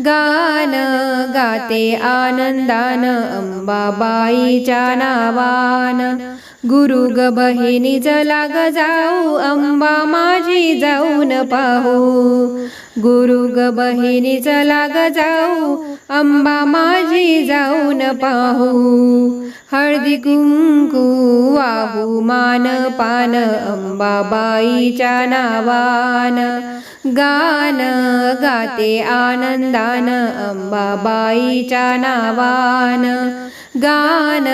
गान गाते आनंदान अंबाबाईच्या नावान गुरु ग बहिणीच लाग जाऊ अंबा माझी जाऊन पाहू. गुरु ग बहिणीच लाग जाऊ अंबा माझी जाऊन पाहू. हळदी कुंकू वाहू मान पान अंबाबाईच्या नावान. गान गाते आनंदान अंबाबाईच्या नावान. गान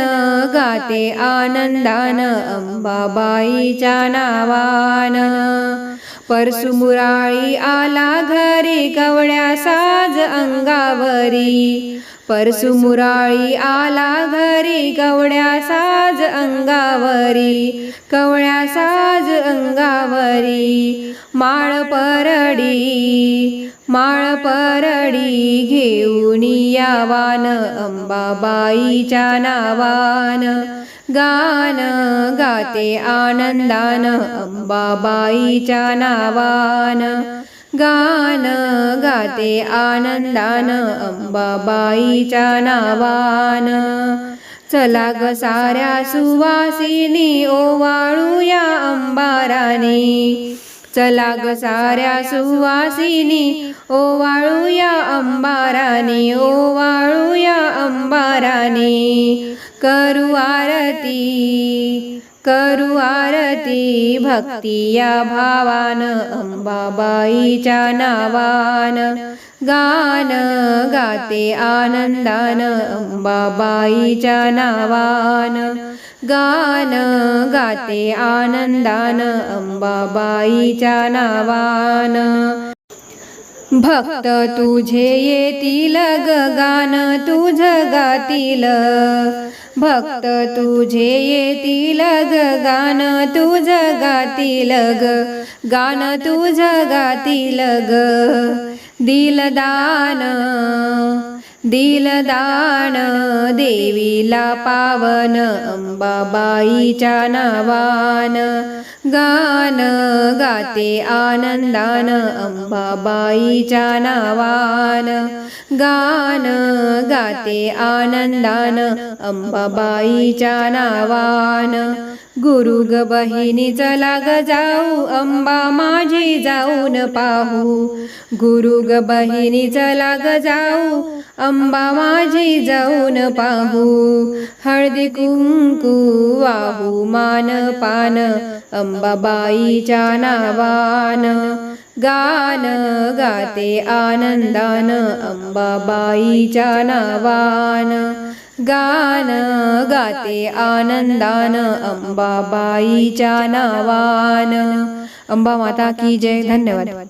गाते आनंदान अंबाबाईच्या नावान. परसुमुराळी आला घरी कवड्या साज अंगावरी. परसुमुराळी आला घरी कवड्या साज अंगावरी कवड्या साज अंगावरी. माळ परडी माळ परडी घेऊन यावान अंबाबाईच्या नावान. गान गाते आनंदान अंबाबाईच्या नावान. गान गाते आनंदान अंबाबाईच्या नावान चला ग साऱ्या सुवासिनी ओवाळूया अंबारानी. चला ग साऱ्या सुवासिनी ओवाळूया अंबारानी ओवाळूया अंबारानी. करू आरती करू आरती भक्ती या भावान अंबाबाईच्या नावान. गान गाते आनंदान अंबाबाईच्या नावान. गान गाते आनंदान अंबाबाईच्या नावान. भक्त तुझे येतील गगान गान तुझ गातील. भक्त तुझे येतील ग गान तुझ गातील ग. गान तुझ गातील ग. दिलदान दिलदान देवीला पावन अंबाबाईच्या नावान. गान गाते आनंदान अंबाबाईच्या नावान गान गाते आनंदान अंबाबाईच्या नावान गुरु ग बहिणीच लाग जाऊ अंबा माझी जाऊन पाहू. गुरु ग बहिणी चला ग जाऊ अंबा माझी जाऊन पाहू. हळदी कुंकू वाहू मान पान अंबाबाईच्या नावान. गान गाते आनंदान अंबाबाईच्या नावान. गान गाते आनंदान अंबाबाईच्या नावान. अंबा माता की जय. धन्यवाद.